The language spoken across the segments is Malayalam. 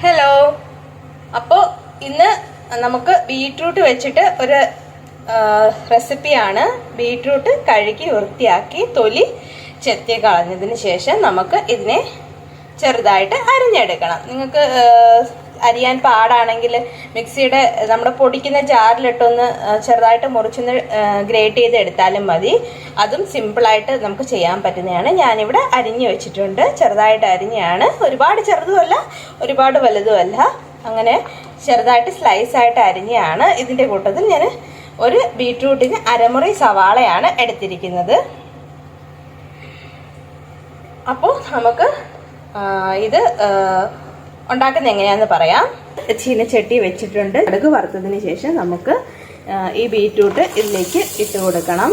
ഹലോ അപ്പോൾ ഇന്ന് നമുക്ക് ബീട്രൂട്ട് വെച്ചിട്ട് ഒരു റെസിപ്പിയാണ്. ബീട്രൂട്ട് കഴുകി വൃത്തിയാക്കി തൊലി ചെത്തി കളഞ്ഞതിന് ശേഷം നമുക്ക് ഇതിനെ ചെറുതായിട്ട് അരിഞ്ഞെടുക്കണം. നിങ്ങൾക്ക് അരിയാൻ പാടാണെങ്കിൽ മിക്സിയുടെ നമ്മൾ പൊടിക്കുന്ന ജാറിലിട്ടൊന്ന് ചെറുതായിട്ട് മുറിച്ചൊന്ന് ഗ്രേറ്റ് ചെയ്ത് എടുത്താലും മതി. അതും സിമ്പിളായിട്ട് നമുക്ക് ചെയ്യാൻ പറ്റുന്നതാണ്. ഞാനിവിടെ അരിഞ്ഞു വെച്ചിട്ടുണ്ട്. ചെറുതായിട്ട് അരിഞ്ഞാണ്. ഒരുപാട് ചെറുതുമല്ല ഒരുപാട് വലുതുമല്ല. അങ്ങനെ ചെറുതായിട്ട് സ്ലൈസ് ആയിട്ട് അരിഞ്ഞാണ്. ഇതിന്റെ കൂട്ടത്തിൽ ഞാൻ ഒരു ബീട്രൂട്ടിന് അരമുറി സവാളയാണ് എടുത്തിരിക്കുന്നത്. അപ്പോൾ നമുക്ക് ഇത് ആ, ഉണ്ടാക്കുന്നത് എങ്ങനെയാന്ന് പറയാം. ചീനച്ചട്ടി വെച്ചിട്ടുണ്ട്. കടുക് വറുത്തതിന് ശേഷം നമുക്ക് ഈ ബീറ്റ്റൂട്ട് ഇതിലേക്ക് ഇട്ട് കൊടുക്കണം.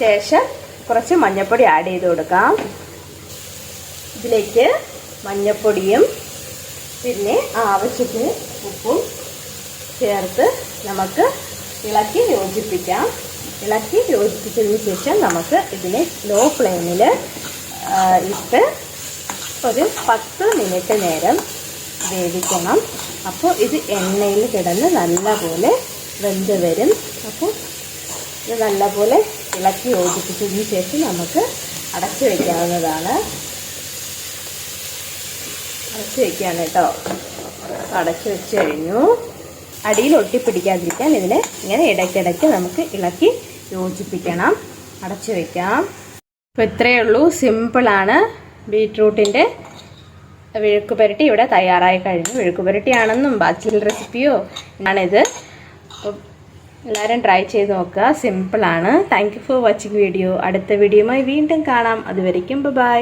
ശേഷം കുറച്ച് മഞ്ഞൾപ്പൊടി ആഡ് ചെയ്ത് കൊടുക്കാം. ഇതിലേക്ക് മഞ്ഞൾപ്പൊടിയും പിന്നെ ആവശ്യത്തിന് ഉപ്പും ചേർത്ത് നമുക്ക് ഇളക്കി യോജിപ്പിക്കാം. ഇളക്കി യോജിപ്പിച്ചതിന് ശേഷം നമുക്ക് ഇതിനെ ലോ ഫ്ലെയിമിൽ ഇട്ട് ഒരു പത്ത് മിനിറ്റ് നേരം വേവിക്കണം. അപ്പോൾ ഇത് എണ്ണയിൽ കിടന്ന് നല്ലപോലെ വെന്ത് വരും. അപ്പോൾ ഇത് നല്ലപോലെ ഇളക്കി യോജിപ്പിച്ചതിന് ശേഷം നമുക്ക് അടച്ചു വയ്ക്കാവുന്നതാണ് അടച്ചു വയ്ക്കുകയാണ് കേട്ടോ. അടച്ചു വെച്ച് കഴിഞ്ഞു. അടിയിൽ ഒട്ടിപ്പിടിക്കാതിരിക്കാൻ ഇതിനെ ഇങ്ങനെ ഇടയ്ക്കിടയ്ക്ക് നമുക്ക് ഇളക്കി യോജിപ്പിക്കണം. അടച്ചു വയ്ക്കാം അപ്പോൾ ഇത്രയേ ഉള്ളൂ. സിമ്പിളാണ്. ബീട്രൂട്ടിന്റെ വിഴുക്ക് പുരട്ടി ഇവിടെ തയ്യാറായി കഴിഞ്ഞു. വിഴുക്ക് പുരട്ടിയാണെന്നും ബാച്ചിൽ റെസിപ്പിയോ ആണിത്. അപ്പോൾ എല്ലാവരും ട്രൈ ചെയ്ത് നോക്കുക. സിമ്പിളാണ് thank you for watching video അടുത്ത വീഡിയോയുമായി വീണ്ടും കാണാം. അതുവരയ്ക്കും ബൈ